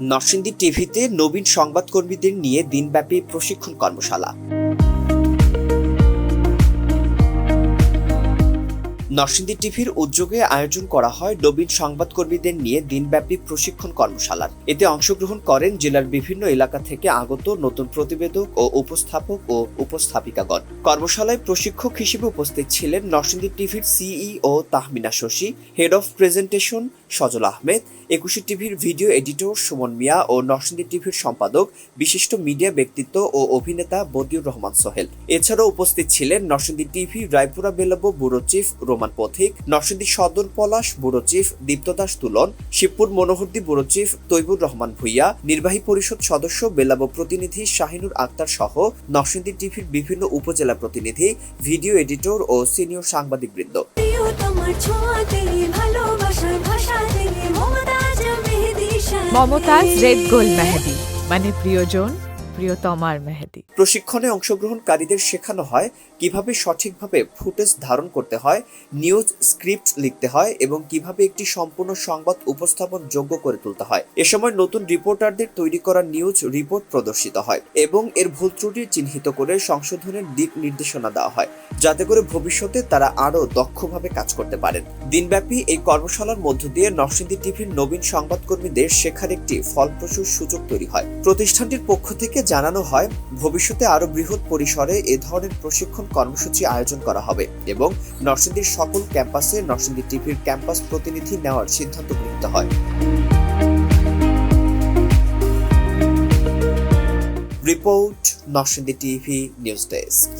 নরসিংদী টিভিতে নবীন সংবাদকর্মীদের নিয়ে দিনব্যাপী প্রশিক্ষণ কর্মশালা। নরসিংদী টিভির উদ্যোগে আয়োজন করা হয় নবীন সংবাদকর্মীদের নিয়ে দিনব্যাপী প্রশিক্ষণ কর্মশালার। এতে অংশগ্রহণ করেন জেলার বিভিন্ন এলাকা থেকে আগত নতুন প্রতিবেদক ও উপস্থাপক ও উপস্থাপিকাগণ। কর্মশালায় প্রশিক্ষক হিসেবে উপস্থিত ছিলেন নরসিংদী টিভির CEO Tahmina Shoshi head of presentation Sajal Ahmed, Ekushey টিভির ভিডিও এডিটর সুমন মিয়া ও নরসিংদী টিভির সম্পাদক, বিশিষ্ট মিডিয়া ব্যক্তিত্ব ও অভিনেতা বদিউর রহমান সোহেল। এছাড়াও উপস্থিত ছিলেন Narsingdi TV Raipura Belabo bureau chief Roman Pathik, Narsingdi Sadar Palash bureau chief Dipto Das Tulon, Shibpur Monohardi bureau chief Taibur Rahman Bhuiyan, নির্বাহী পরিষদ সদস্য বেলাবো প্রতিনিধি শাহিনুর আক্তার সহ নরসিংদী টিভির বিভিন্ন উপজেলা প্রতিনিধি, ভিডিও এডিটর ও সিনিয়র সাংবাদিকবৃন্দ। ভালোবাসার মমতাজ রেড গোল্ড মেহেদি মানে প্রিয়জন প্রিয়তমার মেহেদি। প্রশিক্ষণে অংশগ্রহণকারীদের শেখানো হয় কীভাবে সঠিকভাবে ফুটেজ ধারণ করতে হয়, নিউজ স্ক্রিপ্ট লিখতে হয় এবং কীভাবে একটি সম্পূর্ণ সংবাদ উপস্থাপন যোগ্য করে তুলতে হয়। এ সময় নতুন রিপোর্টারদের তৈরি করা নিউজ রিপোর্ট প্রদর্শিত হয় এবং এর ভুল ত্রুটি চিহ্নিত করে সংশোধনের দিক নির্দেশনা দেওয়া হয়, যাতে করে ভবিষ্যতে তারা আরও দক্ষভাবে কাজ করতে পারেন। দিনব্যাপী এই কর্মশালার মধ্য দিয়ে নরসিংদী টিভির নবীন সংবাদকর্মীদের শেখার একটি ফলপ্রসূ সুযোগ তৈরি হয়। প্রতিষ্ঠানটির পক্ষ থেকে জানানো হয়, ভবিষ্যতে আরও বৃহৎ পরিসরে এ ধরনের প্রশিক্ষণ কর্মসূচি আয়োজন করা হবে এবং নরসিংদীর সকল ক্যাম্পাসে নরসিংদী টিভির ক্যাম্পাস প্রতিনিধি নেওয়ার সিদ্ধান্ত গৃহীত হয়। Report, Narsingdi TV news desk.